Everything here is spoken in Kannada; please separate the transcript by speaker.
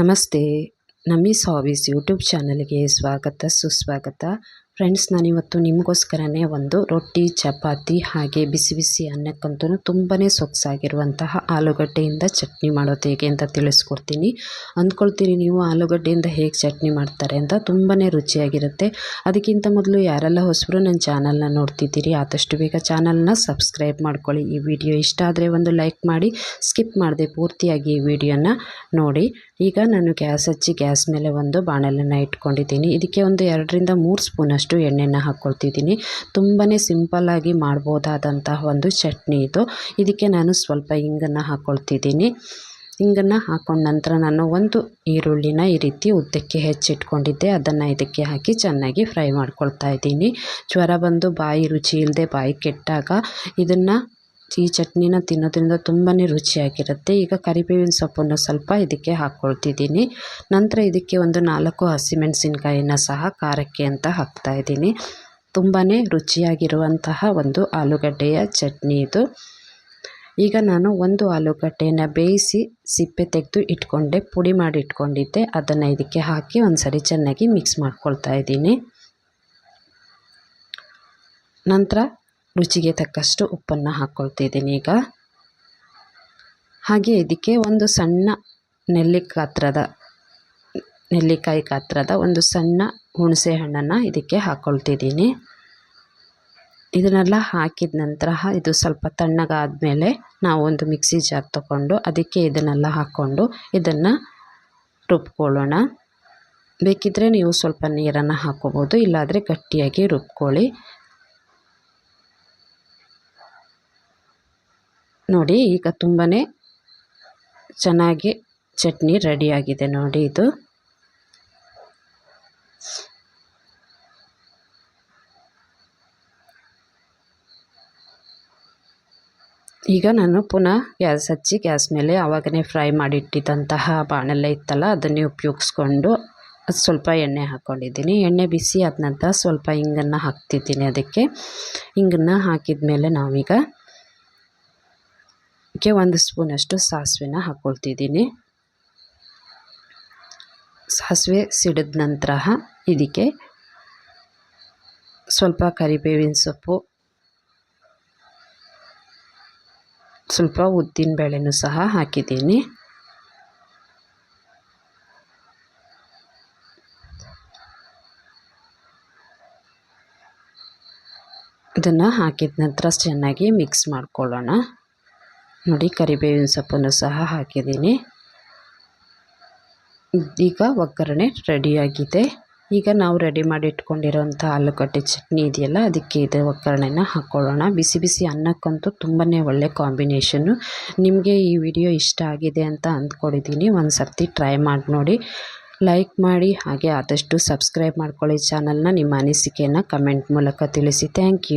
Speaker 1: ನಮಸ್ತೆ. ನಮೀಸ್ ಹಾಬೀಸ್ ಯೂಟ್ಯೂಬ್ ಚಾನಲ್ಗೆ ಸ್ವಾಗತ ಸುಸ್ವಾಗತ. ಫ್ರೆಂಡ್ಸ್ ನಾನಿವತ್ತು ನಿಮಗೋಸ್ಕರನೇ ಒಂದು ರೊಟ್ಟಿ, ಚಪಾತಿ ಹಾಗೆ ಬಿಸಿ ಬಿಸಿ ಅನ್ನಕ್ಕಂತೂ ತುಂಬಾ ಸೊಗಸಾಗಿರುವಂತಹ ಆಲೂಗಡ್ಡೆಯಿಂದ ಚಟ್ನಿ ಮಾಡೋದು ಹೇಗೆ ಅಂತ ತಿಳಿಸ್ಕೊಡ್ತೀನಿ. ಅಂದ್ಕೊಳ್ತೀರಿ ನೀವು ಆಲೂಗಡ್ಡೆಯಿಂದ ಹೇಗೆ ಚಟ್ನಿ ಮಾಡ್ತಾರೆ ಅಂತ ತುಂಬಾ ರುಚಿಯಾಗಿರುತ್ತೆ. ಅದಕ್ಕಿಂತ ಮೊದಲು ಯಾರೆಲ್ಲ ಹೊಸಬರು ನನ್ನ ಚಾನಲ್ನ ನೋಡ್ತಿದ್ದೀರಿ, ಆದಷ್ಟು ಬೇಗ ಚಾನಲ್ನ ಸಬ್ಸ್ಕ್ರೈಬ್ ಮಾಡ್ಕೊಳ್ಳಿ. ಈ ವಿಡಿಯೋ ಇಷ್ಟ ಆದರೆ ಒಂದು ಲೈಕ್ ಮಾಡಿ, ಸ್ಕಿಪ್ ಮಾಡದೆ ಪೂರ್ತಿಯಾಗಿ ಈ ವಿಡಿಯೋನ ನೋಡಿ. ಈಗ ನಾನು ಗ್ಯಾಸ್ ಹಚ್ಚಿ ಗ್ಯಾಸ್ ಮೇಲೆ ಒಂದು ಬಾಣಲನ್ನು ಇಟ್ಕೊಂಡಿದ್ದೀನಿ. ಇದಕ್ಕೆ ಒಂದು ಎರಡರಿಂದ ಮೂರು ಸ್ಪೂನಷ್ಟು ಎಣ್ಣೆನ ಹಾಕ್ಕೊಳ್ತಿದ್ದೀನಿ ತುಂಬಾ ಸಿಂಪಲ್ಲಾಗಿ ಮಾಡ್ಬೋದಾದಂತಹ ಒಂದು ಚಟ್ನಿ ಇದು. ಇದಕ್ಕೆ ನಾನು ಸ್ವಲ್ಪ ಹಿಂಗನ್ನು ಹಾಕ್ಕೊಳ್ತಿದ್ದೀನಿ ಹಿಂಗನ್ನು ಹಾಕೊಂಡ ನಂತರ ನಾನು ಒಂದು ಈರುಳ್ಳಿನ ಈ ರೀತಿ ಉದ್ದಕ್ಕೆ ಹೆಚ್ಚಿಟ್ಕೊಂಡಿದ್ದೆ. ಅದನ್ನು ಇದಕ್ಕೆ ಹಾಕಿ ಚೆನ್ನಾಗಿ ಫ್ರೈ ಮಾಡ್ಕೊಳ್ತಾ ಇದ್ದೀನಿ. ಜ್ವರ ಬಂದು ಬಾಯಿ ರುಚಿ ಇಲ್ಲದೆ ಬಾಯಿ ಕೆಟ್ಟಾಗ ಇದನ್ನು ಈ ಚಟ್ನಿನ ತಿನ್ನೋದ್ರಿಂದ ತುಂಬಾ ರುಚಿಯಾಗಿರುತ್ತೆ. ಈಗ ಕರಿಬೇವಿನ ಸೊಪ್ಪನ್ನು ಸ್ವಲ್ಪ ಇದಕ್ಕೆ ಹಾಕ್ಕೊಳ್ತಿದ್ದೀನಿ ನಂತರ ಇದಕ್ಕೆ ಒಂದು ನಾಲ್ಕು ಹಸಿಮೆಣಸಿನ್ಕಾಯಿನ ಸಹ ಖಾರಕ್ಕೆ ಅಂತ ಹಾಕ್ತಾಯಿದ್ದೀನಿ ತುಂಬಾ ರುಚಿಯಾಗಿರುವಂತಹ ಒಂದು ಆಲೂಗಡ್ಡೆಯ ಚಟ್ನಿ ಇದು. ಈಗ ನಾನು ಒಂದು ಆಲೂಗಡ್ಡೆಯನ್ನು ಬೇಯಿಸಿ ಸಿಪ್ಪೆ ತೆಗೆದು ಇಟ್ಕೊಂಡೆ, ಪುಡಿ ಮಾಡಿ ಇಟ್ಕೊಂಡಿದ್ದೆ. ಅದನ್ನು ಇದಕ್ಕೆ ಹಾಕಿ ಒಂದು ಸರಿ ಚೆನ್ನಾಗಿ ಮಿಕ್ಸ್ ಮಾಡ್ಕೊಳ್ತಾ ಇದ್ದೀನಿ. ನಂತರ ರುಚಿಗೆ ತಕ್ಕಷ್ಟು ಉಪ್ಪನ್ನು ಹಾಕ್ಕೊಳ್ತಿದ್ದೀನಿ ಈಗ. ಹಾಗೆ ಇದಕ್ಕೆ ಒಂದು ಸಣ್ಣ ನೆಲ್ಲಿಕಾತ್ರದ ನೆಲ್ಲಿಕಾಯಿ ಕಾತ್ರದ ಒಂದು ಸಣ್ಣ ಹುಣಸೆ ಹಣ್ಣನ್ನು ಇದಕ್ಕೆ ಹಾಕ್ಕೊಳ್ತಿದ್ದೀನಿ ಇದನ್ನೆಲ್ಲ ಹಾಕಿದ ನಂತರ ಇದು ಸ್ವಲ್ಪ ತಣ್ಣಗಾದ ಮೇಲೆ ನಾವು ಒಂದು ಮಿಕ್ಸಿ ಜಾರ್ ತಗೊಂಡು ಅದಕ್ಕೆ ಇದನ್ನೆಲ್ಲ ಹಾಕ್ಕೊಂಡು ಇದನ್ನು ರುಬ್ಕೊಳ್ಳೋಣ. ಬೇಕಿದ್ದರೆ ನೀವು ಸ್ವಲ್ಪ ನೀರನ್ನು ಹಾಕ್ಕೋಬೋದು ಇಲ್ಲಾದರೆ ಗಟ್ಟಿಯಾಗಿ ರುಬ್ಕೊಳ್ಳಿ. ನೋಡಿ, ಈಗ ತುಂಬಾ ಚೆನ್ನಾಗಿ ಚಟ್ನಿ ರೆಡಿಯಾಗಿದೆ ನೋಡಿ ಇದು. ಈಗ ನಾನು ಪುನಃ ಗ್ಯಾಸ್ ಹಚ್ಚಿ, ಗ್ಯಾಸ್ ಮೇಲೆ ಆವಾಗನೇ ಫ್ರೈ ಮಾಡಿಟ್ಟಿದ್ದಂತಹ ಬಾಣಲೆ ಇತ್ತಲ್ಲ, ಅದನ್ನೇ ಉಪಯೋಗಿಸ್ಕೊಂಡು ಸ್ವಲ್ಪ ಎಣ್ಣೆ ಹಾಕ್ಕೊಂಡಿದ್ದೀನಿ ಎಣ್ಣೆ ಬಿಸಿ ಆದ ನಂತರ ಸ್ವಲ್ಪ ಹಿಂಗನ್ನು ಹಾಕ್ತಿದ್ದೀನಿ ಅದಕ್ಕೆ. ಹಿಂಗನ್ನು ಹಾಕಿದ ಮೇಲೆ ನಾವೀಗ ಗೆ ಒಂದು ಸ್ಪೂನಷ್ಟು ಸಾಸಿವೆನ ಹಾಕ್ಕೊಳ್ತಿದ್ದೀನಿ ಸಾಸಿವೆ ಸಿಡಿದ ನಂತರ ಇದಕ್ಕೆ ಸ್ವಲ್ಪ ಕರಿಬೇವಿನ ಸೊಪ್ಪು, ಸ್ವಲ್ಪ ಉದ್ದಿನ ಬೇಳೆನೂ ಸಹ ಹಾಕಿದ್ದೀನಿ. ಇದನ್ನು ಹಾಕಿದ ನಂತರ ಚೆನ್ನಾಗಿ ಮಿಕ್ಸ್ ಮಾಡ್ಕೊಳ್ಳೋಣ. ನೋಡಿ ಕರಿಬೇವಿನ ಸೊಪ್ಪನ್ನು ಸಹ ಹಾಕಿದ್ದೀನಿ. ಈಗ ಒಗ್ಗರಣೆ ರೆಡಿಯಾಗಿದೆ. ಈಗ ನಾವು ರೆಡಿ ಮಾಡಿ ಇಟ್ಕೊಂಡಿರೋಂಥ ಆಲೂಗಡ್ಡೆ ಚಟ್ನಿ ಇದೆಯಲ್ಲ, ಅದಕ್ಕೆ ಇದೆ ಒಗ್ಗರಣೆನ ಹಾಕ್ಕೊಳ್ಳೋಣ ಬಿಸಿ ಬಿಸಿ ಅನ್ನಕ್ಕಂತೂ ತುಂಬಾ ಒಳ್ಳೆ ಕಾಂಬಿನೇಷನ್ನು. ನಿಮಗೆ ಈ ವಿಡಿಯೋ ಇಷ್ಟ ಆಗಿದೆ ಅಂತ ಅಂದ್ಕೊಂಡಿದ್ದೀನಿ ಒಂದು ಸರ್ತಿ ಟ್ರೈ ಮಾಡಿ ನೋಡಿ. ಲೈಕ್ ಮಾಡಿ, ಹಾಗೆ ಆದಷ್ಟು ಸಬ್ಸ್ಕ್ರೈಬ್ ಮಾಡ್ಕೊಳ್ಳಿ ಚಾನಲ್ನ. ನಿಮ್ಮ ಅನಿಸಿಕೆಯನ್ನು ಕಮೆಂಟ್ ಮೂಲಕ ತಿಳಿಸಿ. Thank you.